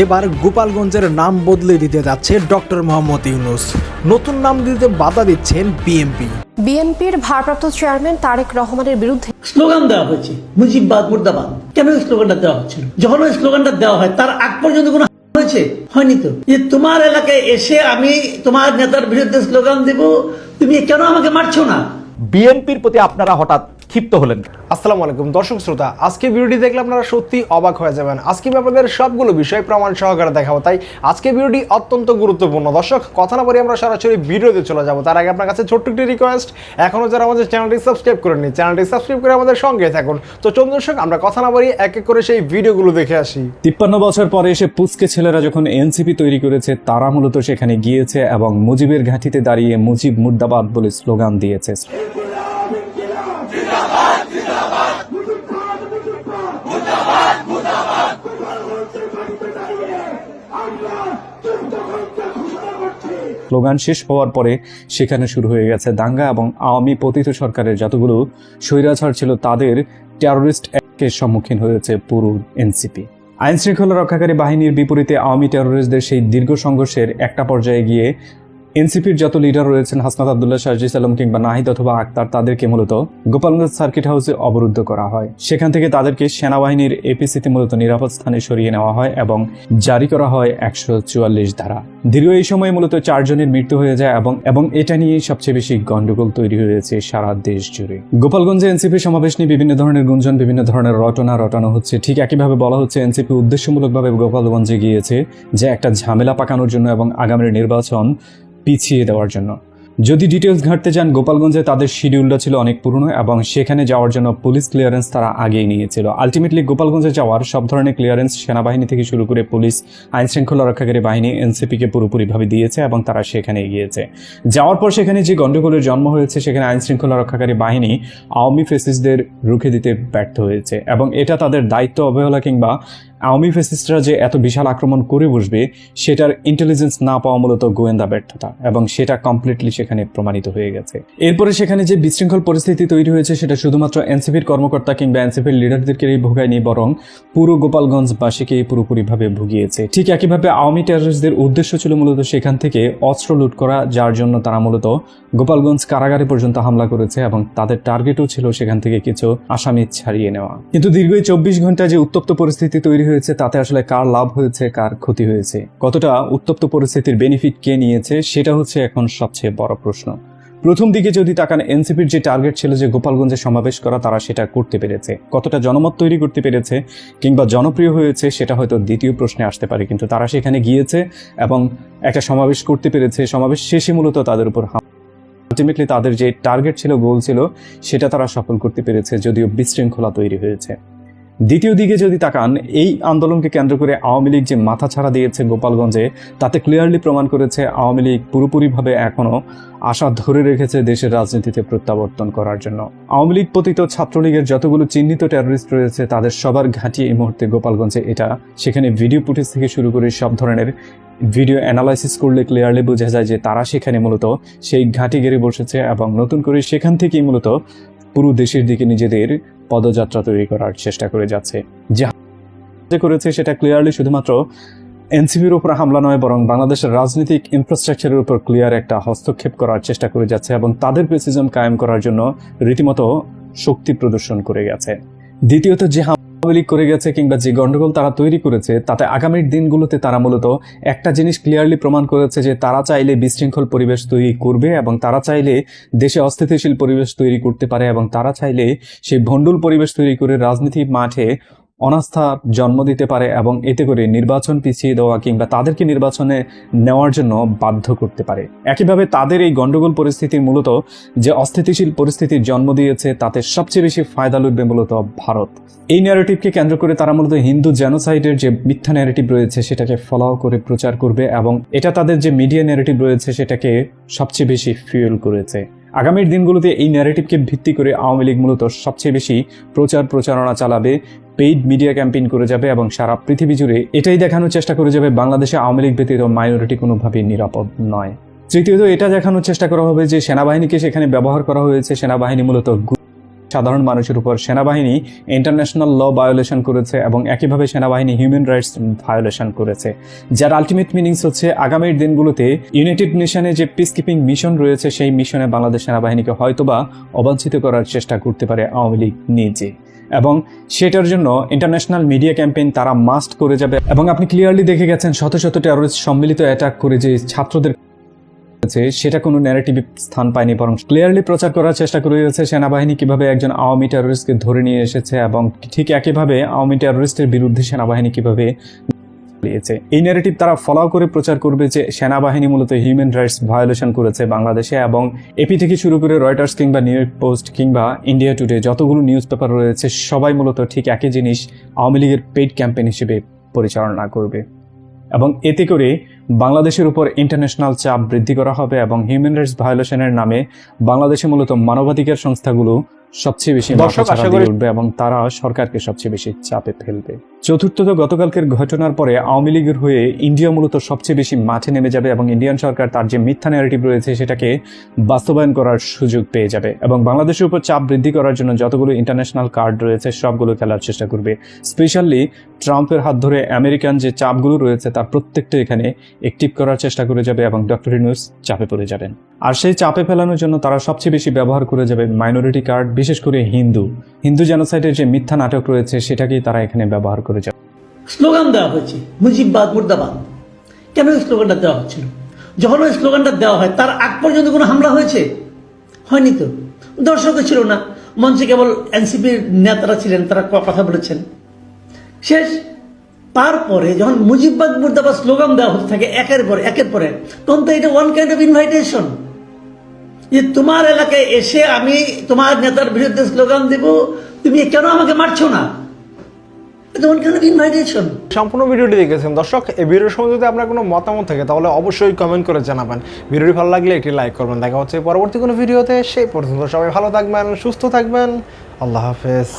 এবার গোপালগঞ্জের নাম বদলে দিতে যাচ্ছে ডক্টর মোহাম্মদ ইউনুস। নতুন নাম দিতে বাধা দিচ্ছেন বিএমপি বিএনপির ভারপ্রাপ্ত চেয়ারম্যান তারেক রহমানের বিরুদ্ধে স্লোগান দেওয়া হয়েছে মুজিববাদ মুর্দাবাদ। কেন স্লোগানটা দেওয়া হচ্ছিল যখন ওই স্লোগানটা দেওয়া হয় তার আগ পর্যন্ত কোনো হয়েছে? হয়নি তো। যে তোমার এলাকায় এসে আমি তোমার নেতার বিরুদ্ধে স্লোগান দেব তুমি কেন আমাকে মারছো না? বিএনপির প্রতি আপনারা হঠাৎ ক্ষিপ্ত হলেন আসসালামু আলাইকুম। দর্শক শ্রোতা আজকে ভিডিওটি দেখলে আপনারা সত্যি অবাক হয়ে যাবেন। আজকে আমি আপনাদের সবগুলো বিষয় প্রমাণ সহকারে দেখাবো তাই আজকে ভিডিওটি অত্যন্ত গুরুত্বপূর্ণ। দর্শক কথা না বলে আমরা সরাসরি ভিডিওতে চলে যাব। তার আগে আপনার কাছে ছোট্ট একটি রিকোয়েস্ট এখনও যারা আমাদের চ্যানেলটি সাবস্ক্রাইব করেননি চ্যানেলটি সাবস্ক্রাইব করে আমাদের সঙ্গে থাকুন। তো চলুন দর্শক আমরা কথা না বলি এক এক করে সেই ভিডিওগুলো দেখে আসি। তিপ্পান্ন বছর পরে এসে পুচকে ছেলেরা যখন এনসিপি তৈরি করেছে তারা মূলত সেখানে গিয়েছে এবং মুজিবের ঘাঁটিতে দাঁড়িয়ে মুজিব মুর্দাবাদ বলে স্লোগান দিয়েছে। স্লোগান শেষ হওয়ার পরে সেখানে শুরু হয়ে গেছে দাঙ্গা এবং আওয়ামী পতিত সরকারের যতগুলো স্বৈরাচার ছিল তাদের টেরোরিস্ট অ্যাক্টের সম্মুখীন হয়েছে পুরো এনসিপি। আইন শৃঙ্খলা রক্ষাকারী বাহিনীর বিপরীতে আওয়ামী টেরোরিস্টদের সেই দীর্ঘ সংঘর্ষের একটা পর্যায়ে গিয়ে এনসিপির যত লিডার রয়েছেন, হাসনাত আবদুল্লাহ শাহজিস আলম কিংবা নাহিদ অথবা আক্তার, তাদেরকে মূলত গোপালগঞ্জ সার্কিট হাউসে অবরুদ্ধ করা হয়। সেখান থেকে তাদেরকে সেনাবাহিনীর এপিসিতে মূলত নিরাপদ স্থানে সরিয়ে নেওয়া হয় এবং জারি করা হয় একশো চুয়াল্লিশ ধারা। দীর্ঘ এই সময়ে মূলত চারজনের মৃত্যু হয়ে যায় এবং এবং এটা নিয়েই সবচেয়ে বেশি গন্ডগোল তৈরি হয়েছে সারা দেশ জুড়ে। গোপালগঞ্জে এনসিপি সমাবেশ নিয়ে বিভিন্ন ধরনের গুঞ্জন, বিভিন্ন ধরনের রটনা, রটানো হচ্ছে। ঠিক একইভাবে বলা হচ্ছে, এনসিপি উদ্দেশ্যমূলকভাবে গোপালগঞ্জে গিয়েছে যে একটা ঝামেলা পাকানোর জন্য এবং আগামীর নির্বাচন পিছিয়ে দেওয়ার জন্য। যদি ডিটেলস ঘাটতে যান, গোপালগঞ্জে তাদের শিডিউলটা ছিল অনেক পুরনো এবং সেখানে যাওয়ার জন্য পুলিশ ক্লিয়ারেন্স তারা আগেই নিয়েছিল। আলটিমেটলি গোপালগঞ্জে যাওয়ার সব ধরনের ক্লিয়ারেন্স সেনাবাহিনী থেকে শুরু করে পুলিশ আইন শৃঙ্খলা রক্ষাকারী বাহিনী, এনসিপিকে পুরোপুরিভাবে দিয়েছে এবং তারা সেখানে গিয়েছে যাওয়ার পর সেখানে যে গণ্ডগোলের জন্ম হয়েছে, সেখানে আইন শৃঙ্খলা রক্ষাকারী বাহিনী আওয়ামী ফেসিসদের রুখে দিতে ব্যর্থ হয়েছে এবং এটা তাদের দায়িত্ব অবহেলা কিংবা আওয়ামী ফেসিস্টরা যে এত বিশাল আক্রমণ করে বসবে, সেটার ইন্টেলিজেন্স না পাওয়া মূলত গোয়েন্দা ব্যর্থতা, এবং সেটা কমপ্লিটলি সেখানে প্রমাণিত হয়ে গেছে। এরপরে সেখানে যে বিশৃঙ্খল পরিস্থিতি তৈরি হয়েছে, সেটা শুধুমাত্র এনসিপির কর্মকর্তা কিংবা এনসিপির লিডারদেরকেই ভোগায়নি বরং পুরো গোপালগঞ্জবাসীকে পুরোপুরিভাবে ভুগিয়েছে। ঠিক একইভাবে আওয়ামী টেররিস্টদের উদ্দেশ্য ছিল মূলত সেখান থেকে অস্ত্র লুট করা, যার জন্য তারা মূলত গোপালগঞ্জ কারাগারে পর্যন্ত হামলা করেছে, এবং তাদের টার্গেটও ছিল সেখান থেকে কিছু আসামি ছাড়িয়ে নেওয়া। কিন্তু দীর্ঘ চব্বিশ ঘণ্টা যে উত্তপ্ত পরিস্থিতি তৈরি হয়েছে, তাতে আসলে কার লাভ হয়েছে, কার ক্ষতি হয়েছে? কতটা উত্তপ্ত পরিস্থিতির বেনিফিট কে নিয়েছে, সেটা হচ্ছে এখন সবচেয়ে বড় প্রশ্ন। প্রথম দিকে যদি তাকান, এনসিপির যে টার্গেট ছিল যে গোপালগঞ্জে সমাবেশ করা, তারা সেটা করতে পেরেছে। কতটা জনমত তৈরি করতে পেরেছে, কিংবা জনপ্রিয় হয়েছে, সেটা হয়তো দ্বিতীয় প্রশ্নে আসতে পারে, কিন্তু তারা সেখানে গিয়েছে এবং একটা সমাবেশ করতে পেরেছে। সমাবেশ শেষে মূলত তাদের উপর আলটিমেটলি তাদের যে টার্গেট ছিল গোল ছিল, সেটা তারা সফল করতে পেরেছে, যদিও বিশৃঙ্খলা তৈরি হয়েছে। দ্বিতীয় দিকে যদি তাকান, এই আন্দোলনকে কেন্দ্র করে আওয়ামী লীগ যে মাথা ছাড়া দিয়েছে গোপালগঞ্জে, তাতে ক্লিয়ারলি প্রমাণ করেছে আওয়ামী লীগ পুরোপুরিভাবে এখনও আশা ধরে রেখেছে দেশের রাজনীতিতে প্রত্যাবর্তন করার জন্য। আওয়ামী লীগ পতিত ছাত্রলীগের যতগুলো চিহ্নিত টেররিস্ট রয়েছে, তাদের সবার ঘাঁটি এই মুহূর্তে গোপালগঞ্জে এটা। সেখানে ভিডিও ফুটেজ থেকে শুরু করে সব ধরনের ভিডিও অ্যানালাইসিস করলে ক্লিয়ারলি বোঝা যায় যে তারা সেখানে মূলত সেই ঘাঁটি গেড়ে বসেছে এবং নতুন করে সেখান থেকেই মূলত পুরো দেশের দিকে নিজেদের পদযাত্রা তৈরি করার চেষ্টা করে যাচ্ছে। যে করেছে সেটা ক্লিয়ারলি শুধুমাত্র এনসিপির উপর হামলা নয়, বরং বাংলাদেশের রাজনৈতিক ইনফ্রাস্ট্রাকচারের উপর ক্লিয়ার একটা হস্তক্ষেপ করার চেষ্টা করে যাচ্ছে এবং তাদের প্রেসিজম কায়েম করার জন্য রীতিমতো শক্তি প্রদর্শন করে গেছে। দ্বিতীয়ত যে লীগ করে গেছে কিংবা যে গন্ডগোল তারা তৈরি করেছে, তাতে আগামীর দিনগুলোতে তারা মূলত একটা জিনিস ক্লিয়ারলি প্রমাণ করেছে যে তারা চাইলে বিশৃঙ্খল পরিবেশ তৈরি করবে এবং তারা চাইলে দেশে অস্থিতিশীল পরিবেশ তৈরি করতে পারে এবং তারা চাইলে সেই ভণ্ডুল পরিবেশ তৈরি করে রাজনীতি মাঠে অনাস্থা জন্ম দিতে পারে এবং এতে করে নির্বাচন পিছিয়ে দেওয়া কিংবা তাদেরকে নির্বাচনে নেওয়ার জন্য বাধ্য করতে পারে। একইভাবে তাদের এই গণ্ডগোল পরিস্থিতির মূলত যে অস্থিতিশীল পরিস্থিতির জন্ম দিয়েছে, তাতে সবচেয়ে বেশি ফায়দা লুটবে মূলত ভারত। এই ন্যারেটিভকে কেন্দ্র করে তারা মূলত হিন্দু জেনোসাইডের যে মিথ্যা ন্যারেটিভ রয়েছে, সেটাকে ফলো করে প্রচার করবে এবং এটা তাদের যে মিডিয়া ন্যারেটিভ রয়েছে, সেটাকে সবচেয়ে বেশি ফিউল করেছে। আগামীর দিনগুলোতে এই ন্যারেটিভকে ভিত্তি করে আওয়ামী লীগ মূলত সবচেয়ে বেশি প্রচার প্রচারণা চালাবে। পেইড মিডিয়া ক্যাম্পেইন করে যাবে এবং সারা পৃথিবী জুড়ে এটাই দেখানোর চেষ্টা করে যাবে বাংলাদেশে আওয়ামী লীগ ব্যতীত মাইনরিটি কোনোভাবেই নিরাপদ নয়। তৃতীয়ত, এটা দেখানোর চেষ্টা করা হবে যে সেনাবাহিনীকে সেখানে ব্যবহার করা হয়েছে। সেনাবাহিনী মূলত সাধারণ মানুষের উপর। সেনাবাহিনী ইন্টারন্যাশনাল ল ভায়োলেশন করেছে এবং একইভাবে সেনাবাহিনী হিউম্যান রাইটস ভায়োলেশন করেছে। যার আলটিমেট মিনিংস হচ্ছে, আগামীর দিনগুলোতে ইউনাইটেড নেশনে যে পিস কিপিং মিশন রয়েছে, সেই মিশনে বাংলাদেশ সেনাবাহিনীকে হয়তোবা অবাঞ্ছিত করার চেষ্টা করতে পারে আওয়ামী লীগ নিজে। এবং সেটার জন্য ইন্টারন্যাশনাল মিডিয়া ক্যাম্পেইন তারা মাস্ট করে যাবে। এবং আপনি ক্লিয়ারলি দেখে গেছেন শত শত টেরোরিস্ট সম্মিলিত অ্যাটাক করে যে ছাত্রদের সেটা কোনো ন্যারেটিভ স্থান পায়নি বরং ক্লিয়ারলি প্রচার করার চেষ্টা করে গেছে। সেনাবাহিনী কীভাবে একজন আওয়ামী টেরোরিস্টকে ধরে নিয়ে এসেছে এবং ঠিক একইভাবে আওয়ামী টেরোরিস্টের বিরুদ্ধে সেনাবাহিনী কীভাবে চালিয়েছে এই ন্যারেটিভ তারা ফলো করে প্রচার করবে যে সেনাবাহিনী মূলত হিউম্যান রাইটস ভায়োলেশন করেছে বাংলাদেশে এবং এপি থেকে শুরু করে রয়টার্স কিংবা নিউ ইয়র্ক পোস্ট কিংবা ইন্ডিয়া টুডে যতগুলো নিউজ পেপার রয়েছে, সবাই মূলত ঠিক একই জিনিস, আওয়ামী লীগের পেইড ক্যাম্পেইন হিসেবে পরিচালনা করবে। এবং এতে করে বাংলাদেশের উপর ইন্টারন্যাশনাল চাপ বৃদ্ধি করা হবে এবং হিউম্যান রাইটস ভায়োলেশনের নামে বাংলাদেশে মূলত মানবাধিকার সংস্থাগুলো সবচেয়ে বেশি উঠবে এবং তারা সরকারকে সবচেয়ে বেশি চাপে ফেলবে। চতুর্থত গতকালকের ঘটনার পরে আওয়ামী লীগের হয়ে ইন্ডিয়া মূলত সবচেয়ে বেশি মাঠে নেমে যাবে এবং ইন্ডিয়ান সরকার তার যে মিথ্যা ন্যারেটিভ রয়েছে সেটাকে বাস্তবায়ন করার সুযোগ পেয়ে যাবে এবং বাংলাদেশের উপর চাপ বৃদ্ধি করার জন্য যতগুলো ইন্টারন্যাশনাল কার্ড রয়েছে সবগুলো খেলার চেষ্টা করবে। স্পেশালি ট্রাম্পের হাত ধরে আমেরিকান যে চাপগুলো রয়েছে তার প্রত্যেকটা এখানে একটিভ করার চেষ্টা করে যাবে এবং ডক্টর ইউনুস চাপে পড়ে যাবেন। আর সেই চাপে ফেলানোর জন্য তারা সবচেয়ে বেশি ব্যবহার করে যাবে মাইনরিটি কার্ড বিশেষ করে হিন্দু। হিন্দু জেনোসাইডের যে মিথ্যা নাটক রয়েছে, সেটাকেই তারা এখানে ব্যবহার করে যাবে। স্লোগান দেওয়া হয়েছে, মুজিববাদ মুর্দাবাদ। কেন স্লোগানটা দেওয়া হচ্ছিল? যখন ওই স্লোগানটা দেওয়া হয়, তার আগ পর্যন্ত কোনো হামলা হয়েছে? হয়নি তো। দর্শকও ছিল না। মঞ্চে কেবল এনসিপির নেতারা ছিলেন, তারা কথা বলেছেন। শেষ তারপরে যখন মুজিববাদ মুর্দাবাদ স্লোগান দেওয়া হতে থাকে, একের পর একের পরে তখন তো এটা ওয়ান কাইন্ড অফ ইনভাইটেশন যে তোমার এলাকায় এসে আমি তোমার নেতার বিরুদ্ধে স্লোগান দেব, তুমি কেন আমাকে মারছো না? সম্পূর্ণ ভিডিওটি দেখেছেন। দর্শক, এই ভিডিওর সময় যদি আপনার কোনো মতামত থাকে, তাহলে অবশ্যই কমেন্ট করে জানাবেন। ভিডিওটি ভালো লাগলে একটি লাইক করবেন। দেখা হচ্ছে পরবর্তী কোনো ভিডিওতে, সেই পর্যন্ত সবাই ভালো থাকবেন, সুস্থ থাকবেন। আল্লাহ হাফেজ।